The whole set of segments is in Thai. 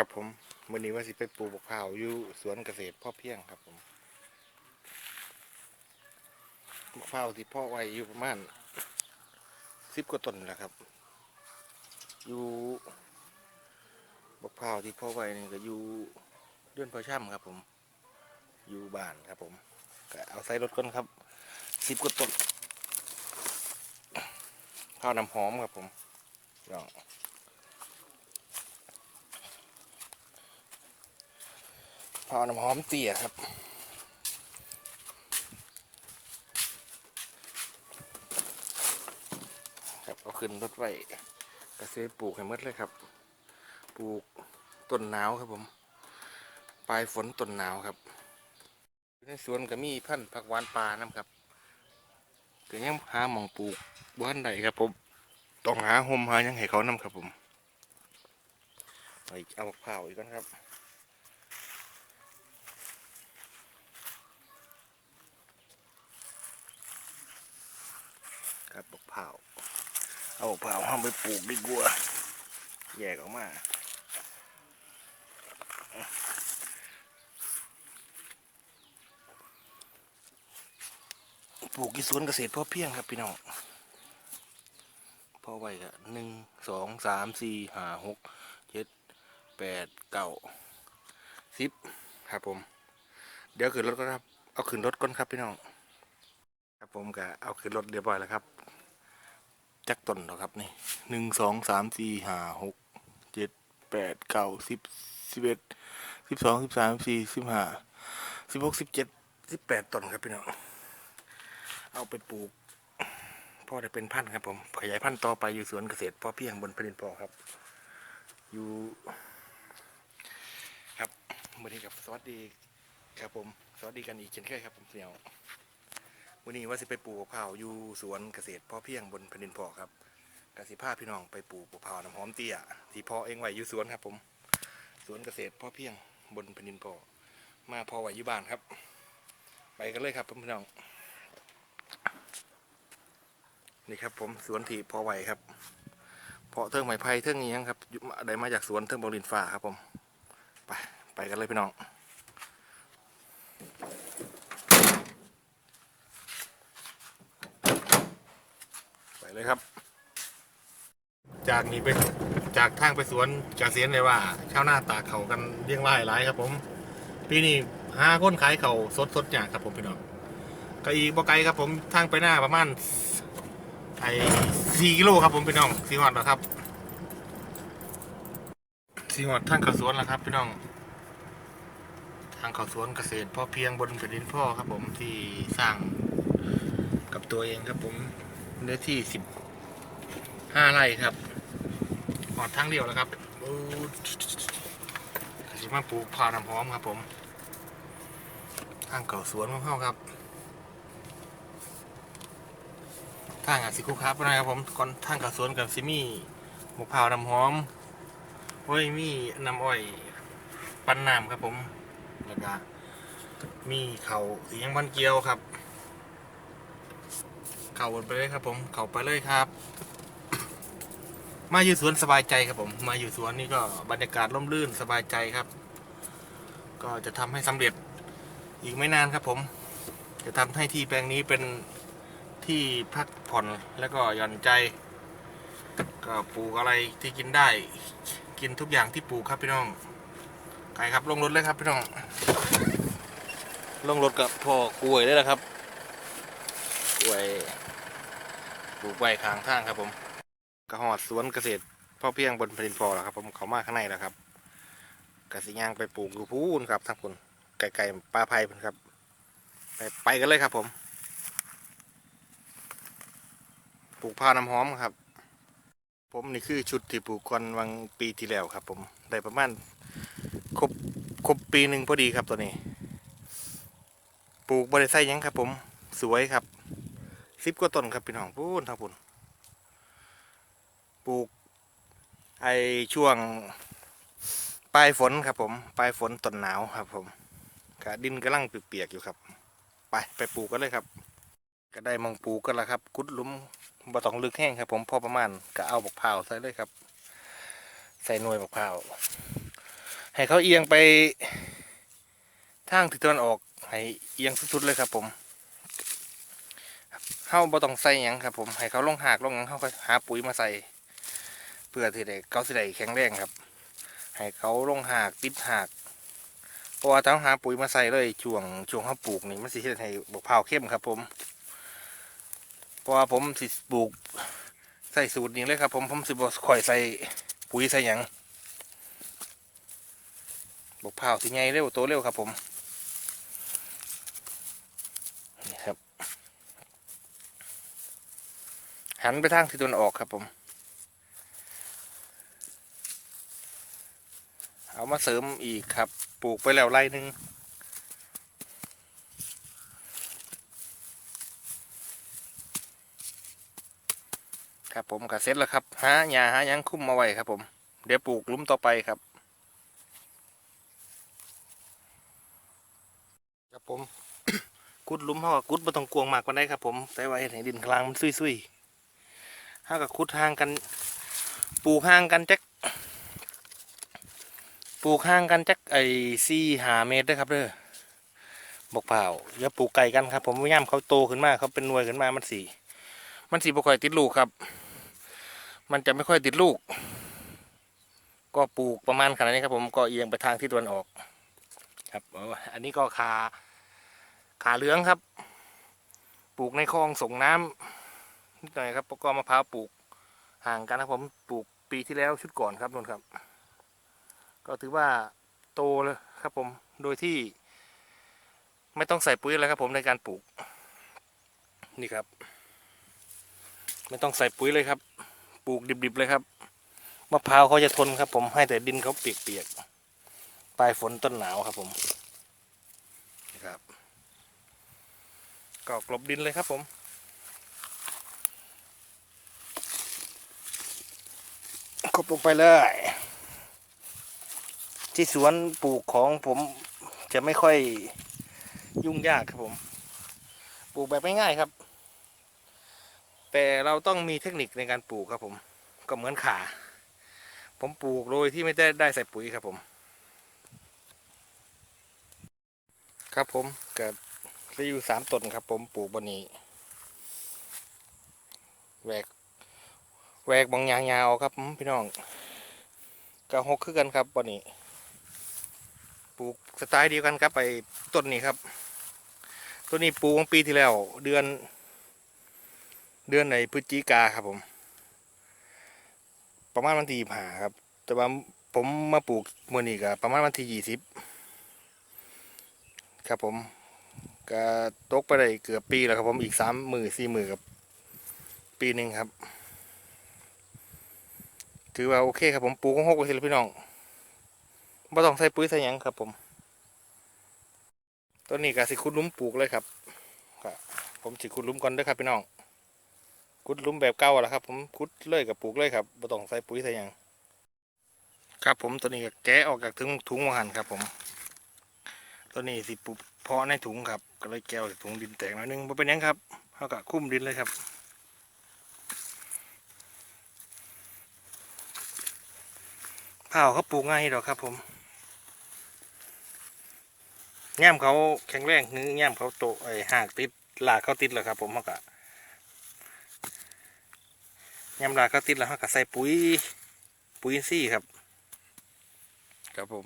ครับผมวันนี้ว่าสิไปปลูกบักพร้าวอยู่สวนเกษตรพ่อเพียงครับผมบกพร้าวที่พ่อไว้อยู่ประมาณสิบกว่าต้นแหละครับ อยู่บกพร้าวที่พ่อไว้นี่ก็อยู่เดือนพอช่ำครับ ผม อยู่บ้านครับ ผมก็เอาใส่รถก่อนครับสิบกว่าต้นข้าวน้ำหอมครับผมลอง พอน้ำหอมเตี๋ยครับครับเอาขึ้นรถไว้กระเซปลูกให้มดเลยครับ ปลูกต้นหนาวครับผม ปลายฝนต้นหนาวครับในสวนก็มีพันธุ์ผักหวานปลาน้ำครับก็ยังหาหมองปลูกบ้านใดครับผมต้องหาโฮมหายังให้เขานำครับผมไปเอามะพร้าอีกก่อนครับ ค รับบักเผาวเอาเผาห้ามไปปลูกดีกว่าแยกออกมาปลูกที่สวนเกษตรพ่อเพียงครับพี่น้องพ่อไว้ก็หนึ่งสองสามสี่ห้าหกเจ็ดแปดเก้าสิบครับผม เดี๋ยวขึ้นรถก่อนครับ เอาขึ้นรถก่อนครับพี่น้อง ครับผมก็เอาขึ้นรถเรียบร้อยแล้วครับ จักต้นแล้วครับนี่หนึ่งสองสามสี่ห้าหกเจ็ดแปดเก้าสิบสิบเอ็ดสิบสองสิบสามสิบสี่สิบห้าสิบหกสิบเจ็ดสิบแปดต้นครับพี่น้องเอาไปปลูกพ่อได้เป็นพันธุ์ครับผมขยายพันธุ์ต่อไปอยู่สวนเกษตรพ่อเพียงบนแผ่นดินพ่อครับ อยู่ครับวันนี้กับสวัสดีครับผม สวัสดีกันอีกเช่นเคยครับผมเสี่ยว วันนี้ว่าสิไปปลูกมะพร้าวอยู่สวนเกษตรพ่อเพียงบนแผ่นดินพ่อครับกสิพาพี่น้องไปปลูกมะพราน้ำหอมเตี้ยที่พ่อเองไว้อยู่สวนครับ ผม สวนเกษตรพ่อเพียงบนแผ่นดินพ่อมาพ่อไว้อยู่บ้านครับ ไปกันเลยครับพี่น้องนี่ครับ ผมสวนที่พ่อไว้ครับเพาะเทิงไม้ไผ่เทิงนี้ยังครับอยู่ได้มาจากสวนเทิงบรินฟ้าครับ ผม ไปไปกันเลยพี่น้อง เลยครับ จากนี้ไปจากทางไปสวนกาเซียนเลยว่าชาวนาตากเขากันเรียงรายหลายครับผม ปีนี้ห้าคนขายเขาสดสดอย่างครับผมพี่น้องก็อีกบ่ไกลครับผมทางไปหน้าประมาณไอ้สี่กิโลครับผมพี่น้องสี่หอดแล้วครับสี่หอดทางเขาสวนแล้วครับพี่น้องทางเขาสวนเกษตรพ่อเพียงบนแผ่นดินพ่อครับผมที่สร้างกับตัวเองครับผม เนื้อที่สิบห้าไร่ครับหอดทางเดียวแล้วครับอ้กสิมาปลูกพาน้ำหอมครับ ผมทางเก่าสวนของเขาครับทางอาจสิคุครับนะครับผมก่อนทางเก่าสวนกับซิมี่หมกพร้าน้ำหอมโอ้ยมีน้ำอ้อยปั้นน้ำครับผมแล้วก็มีเขาสียังพันเกียวครับ เข่าไปเลยครับผม เข่าไปเลยครับ มาอยู่สวนสบายใจครับผม มาอยู่สวนนี่ก็บรรยากาศร่มรื่นสบายใจครับ ก็จะทำให้สำเร็จอีกไม่นานครับผม จะทำให้ที่แปลงนี้เป็นที่พักผ่อนแล้วก็หย่อนใจ ก็ปลูกอะไรที่กินได้ กินทุกอย่างที่ปลูกครับพี่น้องไปครับลงรถเลยครับพี่น้อง ลงรถกับพ่อกล้วยได้แล้วครับกล้วย ลูกไว้ข้างทางครับผมกระหอดสวนเกษตรพ่อเพียงบนแผ่นดินพอแล้วครับผมเขามาข้างในแล้วครับกระสิยางไปปลูกอยู่พูนครับทั้งคนไก่ๆปลาไผ่เพิ่นครับ ไปไปกันเลยครับผม ปลูกพาน้ำหอมครับ ผมนี่คือชุดที่ปลูกก่อนวังปีที่แล้วครับ ผมได้ประมาณครบครบปีหนึ่งพอดีครับตัวนี้ ปลูกบริไซยังครับ ผมสวยครับ สิบกว่าต้นครับพี่น้องพูนครับผมปลูกไอช่วงปลายฝนครับผมปลายฝนต้นหนาวครับผมกะดินกำลังเปียกๆอยู่ครับ ไปไปปลูกกันเลยครับ ก็ได้มองปลูกกันแล้วครับกุดลุมบ่ต้องลึกแห้งครับ ผมพอประมาณก็เอาบักพร้าวใส่เลยครับ ใส่หน่วยบักพร้าวให้เขาเอียงไปทางทิศตะวันออกให้เอียงสุดๆเลยครับผม เฮาบ่ต้องใส่หยังครับ ผมให้เขาลงหากลงหยังเฮาก็หาปุ๋ยมาใส่เพื่อที่ได้เขาสิได้แข็งแรงครับ ให้เขาลงหากติดหากเพราะว่าถ้าหาปุ๋ยมาใส่เลยช่วงช่วงเขาปลูกนี่มันสิเฮ็ดให้บกพร้าเข้มครับ ผมเพราะว่าผมสิปลูกใส่สูตรนี้เลยครับ ผมผมสิบ่ค่อยใส่ปุ๋ยใส่หยังบกพร้าสิใหญ่เร็วโตเร็วครับผมนี่ครับ หันไปทางทิศตะวันออกครับผม เอามาเสริมอีกครับ ปลูกไปแล้วไร่หนึ่งครับผมก็เสร็จแล้วครับหาหญ้าหาหยังคุ้มมาไว้ครับผม เดี๋ยวปลูกลุ่มต่อไปครับครับผมกุดลุ่มเขาก็กุดมาต้องกวงมากกว่าได้ครับผมแต่ว่าเห็นให้ดินกลางมันซุยๆ เขาก็คุดห่างกัน ปลูกห่างกันจักปลูกห่างกันจักไอ้สี่หาเมตรด้อครับเด้อบอกเปล่าอย่าปลูกไก่กันครับ ผมพยายามเขาโตขึ้นมาเขาเป็นหน่วยขึ้นมามันสีมันสีบ่ค่อยติดลูกครับ มันจะไม่ค่อยติดลูก ก็ปลูกประมาณขนาดนี้ครับ ผมก็เอียงไปทางที่ตะวันออก ครับเอาอันนี้ก็ขาขาเหลืองครับ ปลูกในคลองส่งน้ำ นิดหน่อยครับแล้วก็มะพร้าวปลูกห่างกันนะผมปลูกปีที่แล้วชุดก่อนครับนนครับ ก็ถือว่าโตเลยครับผมโดยที่ไม่ต้องใส่ปุ๋ยเลยครับผมในการปลูกนี่ครับ ไม่ต้องใส่ปุ๋ยเลยครับ ปลูกดิบๆเลยครับมะพร้าวเขาจะทนครับ ผมให้แต่ดินเขาเปียกๆปลายฝนต้นหนาวครับผมนี่ครับก็กลบดินเลยครับผม กลบลงไปเลย ที่สวนปลูกของผมจะไม่ค่อยยุ่งยากครับผม ปลูกแบบง่ายๆครับ แต่เราต้องมีเทคนิคในการปลูกครับผม ก็เหมือนขา ผมปลูกโดยที่ไม่ได้ได้ใส่ปุ๋ยครับผม ครับผมเกับจะอยู่สามต้นครับผมปลูกบนนี้แหวก แหวกบางยางยาวครับพี่น้องก็หกคือกันครับบนนี้ปลูกสไตล์เดียวกันครับไปต้นนี้ครับต้นนี้ปลูกของปีที่แล้ว เดือน เดือนในพฤศจิกาครับผม ประมาณวันที่ผ่าครับ แต่ว่าผมมาปลูกมื่อนี้ก็ประมาณวันที่ยี่สิบครับผมก็ตกไปได้เกือบปีแล้วครับผมอีกสามหมือสี่หมือกับปีหนึ่งครับ ถือว่าโอเคครับผมปลูกของหกไว้สิแล้วพี่น้องไม่ต้องใส่ปุ๋ยใส่ยังครับ ผมต้นนี้ก็สิขุดลุมปลูกเลยครับผมสิขุดลุมก่อนด้วยครับพี่น้องขุดลุมแบบเก่าแหละครับ ผมขุดเลยกับปลูกเลยครับไม่ต้องใส่ปุ๋ยใส่ยังครับผมตัวนี้ก็แกะออกจากถุงถุงหันครับผมตัวนี้สิปลูกเพาะในถุงครับ ก็เลยแกะออกจากถุงดินแตกหน่อยนึงบ่เป็นยังครับเขาก็คุ้มดินเลยครับ ข้าวเขาปลูกง่ายดอกครับ ผมแง่มเขาแข็งแรงคือแง่มเขาโตไอ้หากติดหลากเขาติดแล้วครับ ผมเขากะแง่มหลากเขาติดแล้วเขากะใส่ปุ๋ย ปุ๋ยอินทรีย์ครับ ครับผม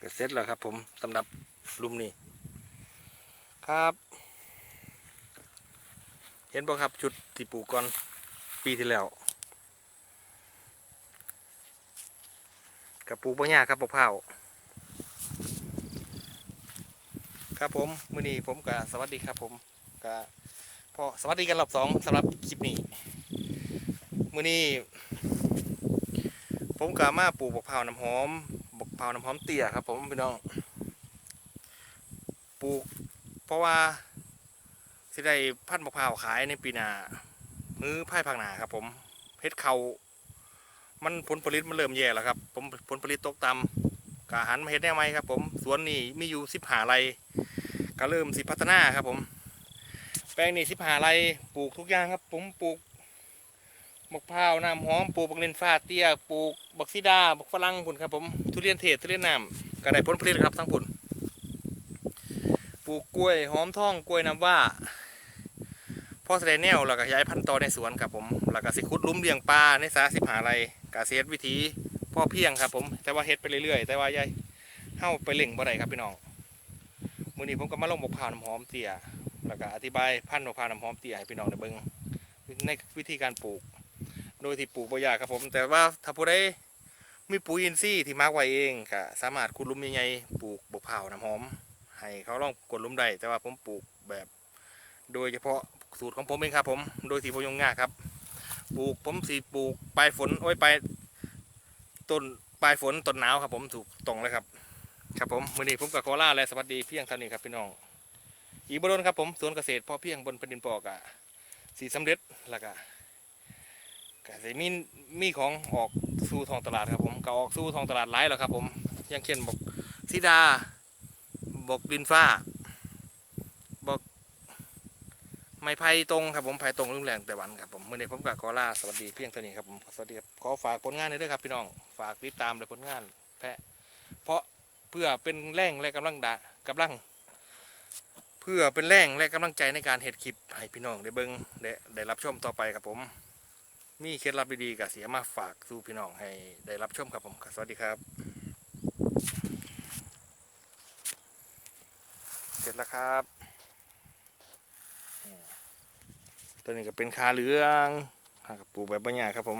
ก็เสร็จแล้วครับ ผมสำหรับลุมนี้ครับเห็นบ่ครับชุดที่ปลูกก่อนปีที่แล้วกับปลูกบ่ยากครับมะพร้าวครับผมมื้อนี้ผมก็สวัสดีครับผมก็พอสวัสดีกันรอบสองสำหรับคลิปนี้มื้อนี้ผมก็มาปลูกมะพร้าน้ำหอมมะพร้าน้ำหอมเตี้ยครับผมพี่น้องปลูกเพราะว่า สิได้พันธุ์มะพร้าวขายในปีหน้ามือภายภาคหนาครับ ผมเพชรเขามันผลผลิตมันเริ่มแย่แล้วครับผมผลผลิตตกต่ำกาหันมาเฮ็ดแน่ไหมครับ ผมสวนนี่มีอยู่สิบหาไรก็เริ่มสิพัฒนาครับ ผม แปลงนี่สิบหาไรปลูกทุกอย่างครับ ผมปลูกมะพร้าวน้ำหอมปลูกบักเลนฟ้าเตี้ยปลูกบักซีดาบักฝรั่งผลครับผมทุเรียนเทศทุเรียนน้ำก็ได้ผลผลิตครับทั้งผลปลูกกล้วยหอมทองกล้วยน้ำว่า พ่อแสดงแนวแล้วก็ย้ายพันธุ์ต่อในสวนครับผมแล้วก็สิขุดลุ้มเลี้ยงปลาในสาสิบหาไรกาเซตวิธีพ่อเพียงครับผมแต่ว่าเฮ็ดไปเรื่อยๆ แต่ว่ายายเฮ้าไปเล่งบ่ได้ครับพี่น้องมื้อนี้ผมก็มาลงมะพร้าวน้ำหอมเตี้ยแล้วก็อธิบายพันธุ์มะพร้าวน้ำหอมเตี้ยให้พี่น้องได้เบิ่งในวิธีการปลูก โดยที่ปลูกบ่ยากครับผม แต่ว่าถ้าผู้ใดมีปุ๋ยอินทรีย์ที่มาร์กไว้เองก็สามารถขุดลุมใหญ่ๆปลูกมะพร้าวน้ำหอม ให้เขาลองกดลุมได้แต่ว่าผมปลูกแบบ โดยเฉพาะ สูตรของผมเองครับ ผม โดยที่บ่ยุ่งยาครับ ปลูกผมสีปลูกปลายฝนโอ้ยปลายต้นปลายฝนต้นหนาวครับ ผมถูกตรงเลยครับ ครับผมมื้อนี้ผมกับโคล่าและสวัสดีเพียงเท่านี้ครับพี่น้อง อีกบรนครับผมสวนเกษตรพ่อเพียงบนแผ่นดินปอกอะสีสำเร็จแล้วก็ก็สิมีมีของออกสู่ท้องตลาดครับผมก็ออกสู่ท้องตลาดหลายแล้วครับ ผมย่างเช่นบอกสีดาบอกดินฟ้าบอก ไม้ไผ่ตรงครับผมไผ่ตรงรุ่งแรงแต่วันครับผมเมื่อนี้ผมกับกอล่าสวัสดีเพียงเท่านี้ครับผมสวัสดีครับขอฝากผลงานหน่อยด้วยครับพี่น้องฝากติดตามเลยผลงาน แพะ เพราะเพื่อเป็นแรงและกำลังดากำลัง เพื่อเป็นแรงและกำลังใจในการเฮ็ดคลิปให้พี่น้องได้เบิ่งได้ได้รับชมต่อไปครับผม มีเคล็ดลับดีๆกับเสียมาฝากสู่พี่น้องให้ได้รับชมครับผมสวัสดีครับเสร็จแล้วครับอืม ตัวนี้ก็เป็นคาเหลืองหากบปลูกแบบปัญญากครับผม